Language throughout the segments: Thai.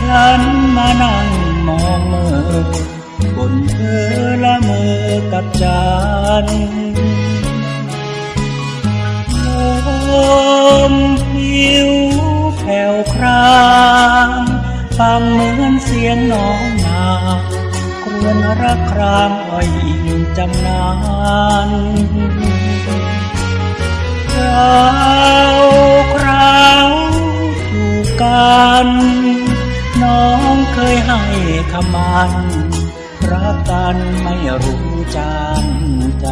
ฉันมานั่งมองเมื่อบนเธอละเมอกับจันลมผิวแผ่วครางฟังเหมือนเสียงน้องนาครวญรักครางอ้อยอิงจำนานเรา นน้องเคยให้คำมันรักกันไม่รู้จางใจ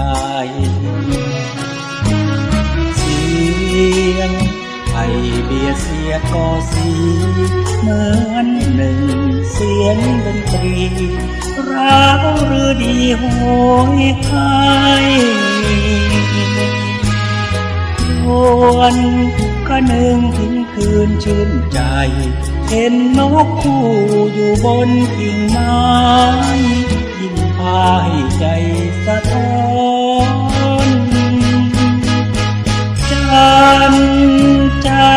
เสียงไอเบียเสียก็สี เหมือนหนึ่งเสียงดนตรีร้าวหรือดีโหยหายวนก็นึงถึง คืนชื่นใจ เห็นนกคู่อยู่บนกิ่งไม้ยิ่งพาให้ใจสะท้อนจันจ้า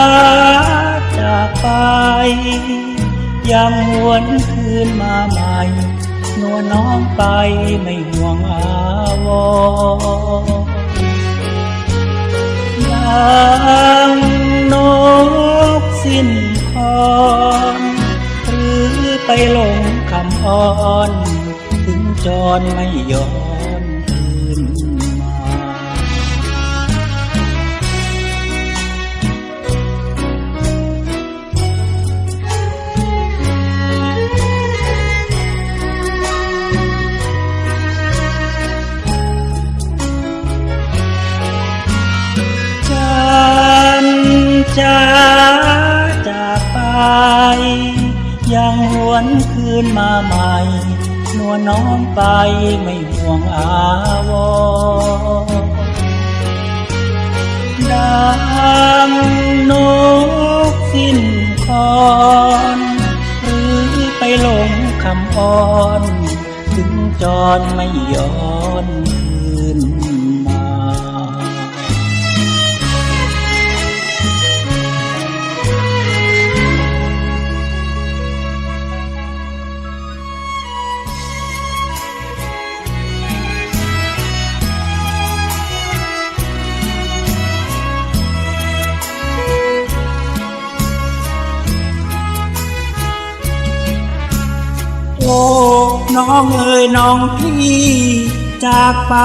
จากไป ยังหวนคืนมาใหม่นวลน้องไปไม่ห่วงอาวรณ์ยังน นคอนหรือไปหลงคำอ้อน ถึงจรไม่ย้อนคืนมาฉันจะจากไปยังหวนคืนมาใหม่นวลน้องไปไม่ห่วงอาวรดังนกสิ้นคอนหรือไปลงคำอ้อน ถึงจรไม่ยอน อ๋ยน้องพี่จากไป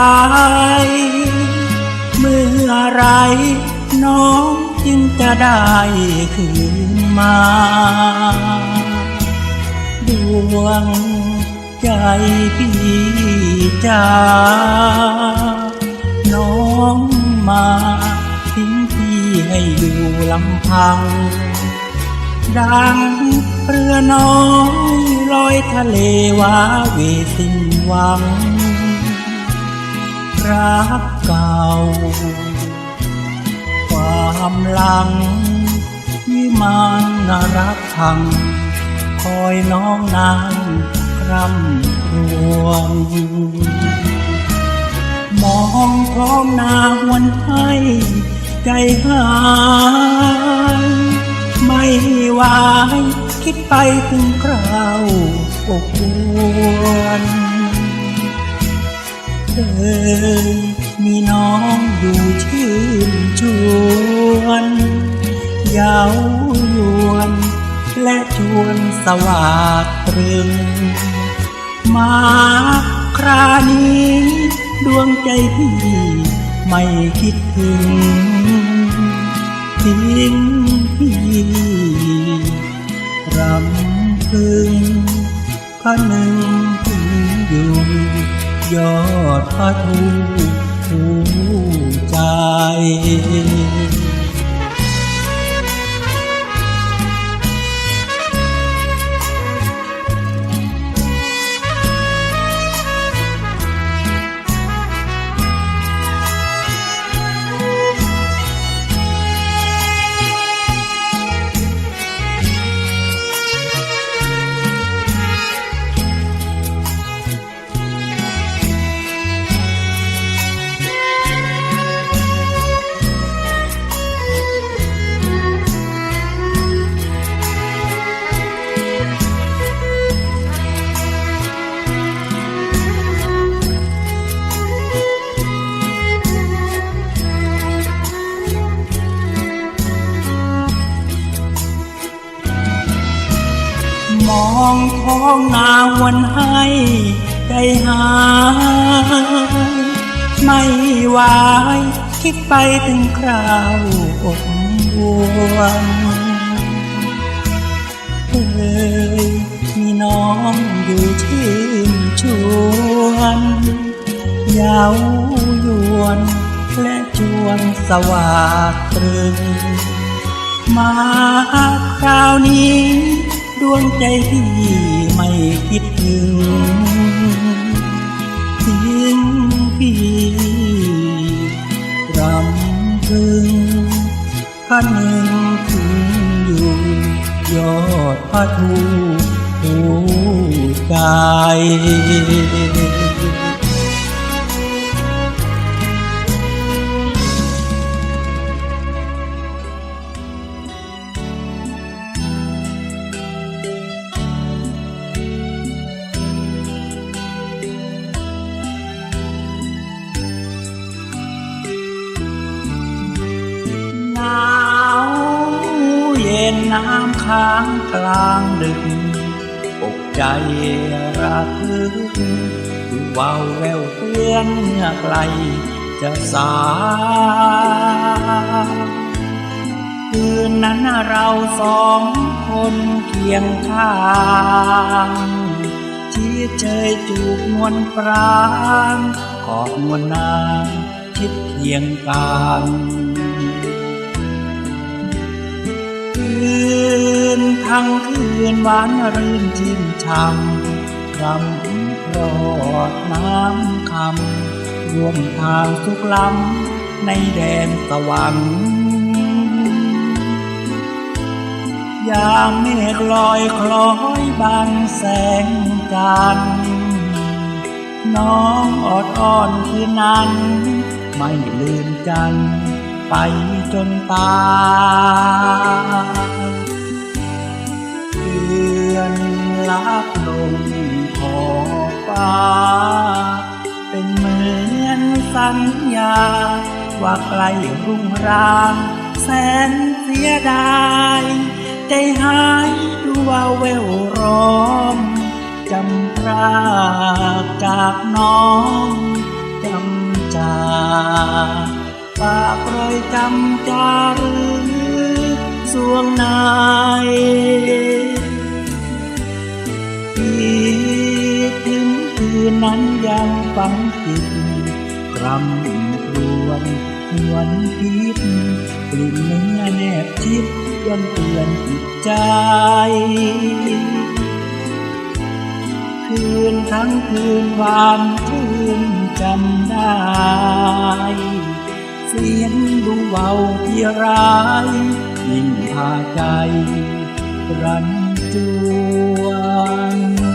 เมื่อไรน้องจึงจะได้คืนมา ดวงใจพี่จ้าน้องมาทิ้งพี่ให้อยู่ลำพัง ดังเรือน้อยลอยทะเลว้าเวสิ้น หวัง รักเก่า ความหลังวิมานนารักพัง คอยน้องนางคร่ำรวญมองท้องนาหวนให้ใจหายไม่ไหวคิดไปถึงคราวอบอวน เคยมีน้องอยู่ชื่นชวนยาวยวนและชวนสวาดตรึง มาครานี้ดวงใจพี่ไม่คิดถึงทิ้งพี่รำพึงพระหนึ่งถึงอยู่ ยอดพระทูผูใจ องนาวันให้ใจหาย ไม่ไหวคิดไปถึงคราวอกบวนเอ่ยมีน้องอยู่ชื่นชวนยาวยวนและชวนสว่าดตรึงมาคราวนี้ดวงใจที่ คิดถึงทิ้งพี่รำพึงขันหนึ่งถึงอยู่ ยอดพระทูหูใจ นน้ำค้างกลางดึกอกใจระทึกดูวาวแววเตือนเมื่อไกลจะสาคืนนั้นเราสองคนเคียงข้างชี้เชยจูบนวลปรางขอบนวลนางคิดเคียงกัน คืนทั้งคืนหวานรื่นชื่นช่ำรำรอดน้ำคำรวมทางทุกล้ำในแดนสวรรค์ยามเมฆลอยคล้อยบานแสงจันทร์น้องอดอ้อนคืนนั้น ไม่ลืมจันทร์ ไปจนตายเดือนลับลงขอฟ้า เป็นเหมือนสัญญา ว่าใกล้รุ่งรางแสนเสียดายใจหายดูว่าแววร้องจำพรากจากน้องจำจาก ฝากรอยจำจารึกสวงในคิดถึงคืนนั้นยังฝังจิตกรำครวนหวนพิษกลิ่นเนื้อแนบชิดย่นเตือนจิตใจ คืนทั้งคืนวานชื่นจำได้ เสียงดูเบาที่ร้ายยิ่งพาใจรันจวน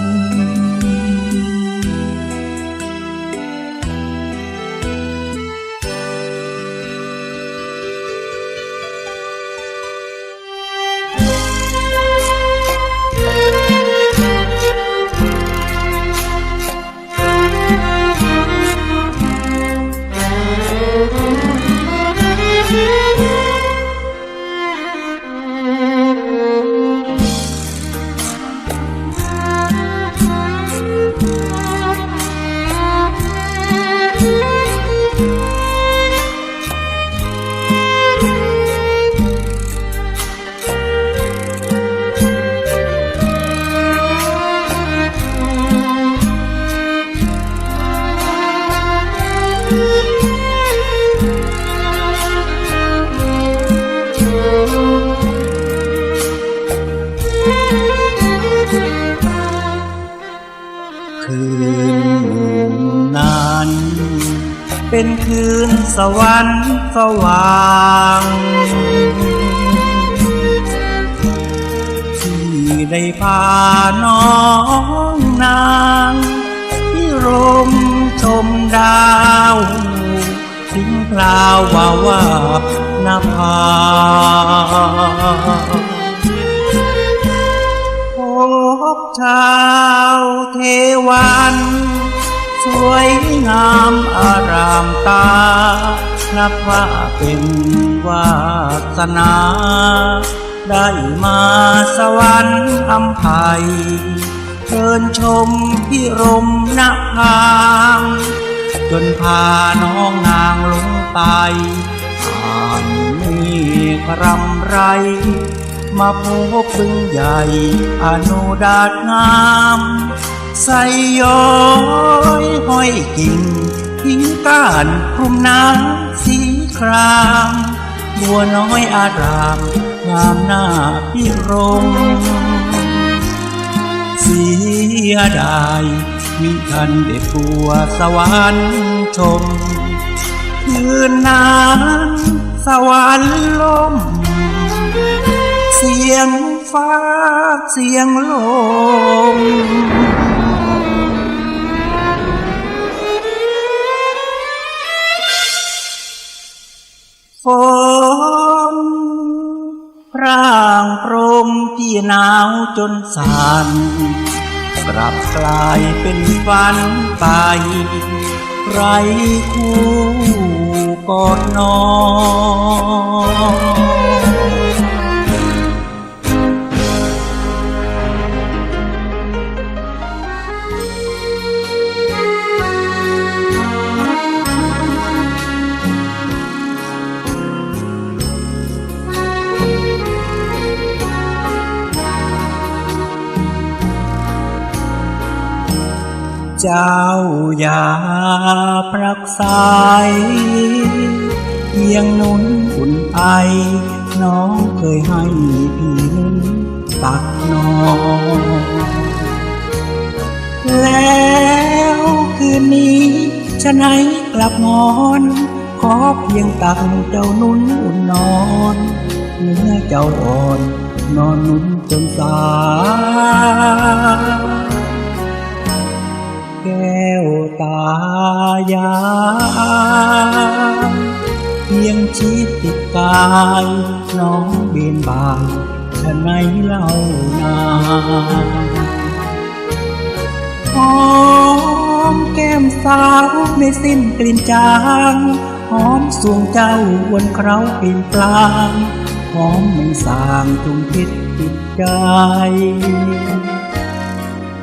สวรรค์สว่างที่ได้พาน้องนางที่รมชมดาวทิ้งคราวว่าว่านาภาพบชาวเทวัน สวยงามอารามตา นับว่าเป็นวาสนา ได้มาสวรรค์อำไพยเชิญชมพิรมนภางจนพาน้องนางลงไปอ่านมีกรำไร มาพบบึงใหญ่อนุดาตงาม ใส่ย้อยห้อยกิ่งทิ้งก้านคลุมน้ำสีครามบัวน้อยอารามงามหน้าพิรมเสียดายมิทันได้ปัวสวรรค์ชม คืนนั้นสวรรค์ลม เสียงฟ้าเสียงลม ฝนพร่างพรมที่หนาวจนสั่นกลับกลายเป็นฝันไป ไรคู่กอดนอน เจ้าอย่าปรักสายเพียงนุนอุ่นไอ น้องเคยให้พี่นุ่นตักนอนแล้วคืนนี้ชะไหนกลับนอนขอเพียงตักเจ้านุ่นอุ่นนอนเนื้อเจ้าอ่อน นอนนุ่นจนสาย ก้วตายาเพียงชิดติดกายน้องเบียนบานชะไหนเล่านาหอมแก้มสาวไม่สิ้นกลิ่นจางหอมสวงเจ้าวนเคราเปลี่ยนปลางหอมไม่สางทุงพิษติดใจ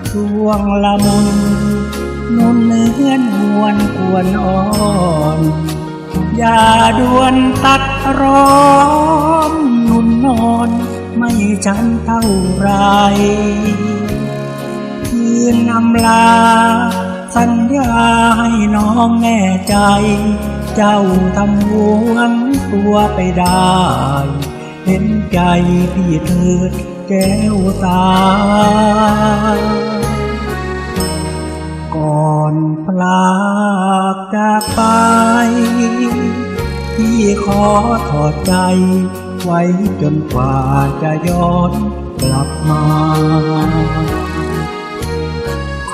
ช่วงละมุน นุ่นเนื้อนวนกวนอ่อนอย่าด่วนตัดร้อนนุ่นนอนไม่ฉันเท่าไรคืนนำลา สัญญาให้น้องแน่ใจ เจ้าทำหวงตัวไปได้ เห็นใจพี่เถิดแก้วตา อนพลากจากไปพี่ขอถอดใจ ไว้จนกว่าจะย้อนกลับมา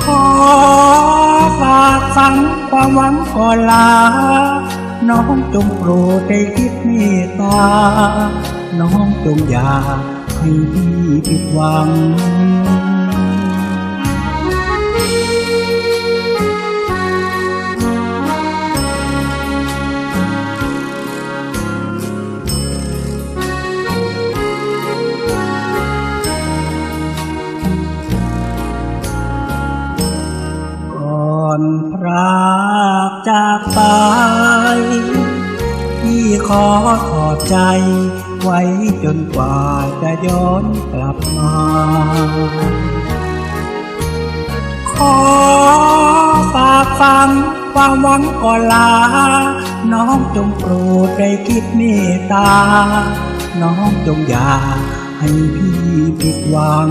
ขอฝากฝังความหวังก่อนลา น้องจงโปรดได้คิดเมตตา น้องจงอย่าให้พี่ผิดหวัง อนพรากจากไป พี่ขอขอบใจ ไว้จนกว่าจะย้อนกลับมา ขอฝากฟังความหวังก่อนลา น้องจงโปรดได้คิดเมตตา น้องจงอย่าให้พี่ผิดหวัง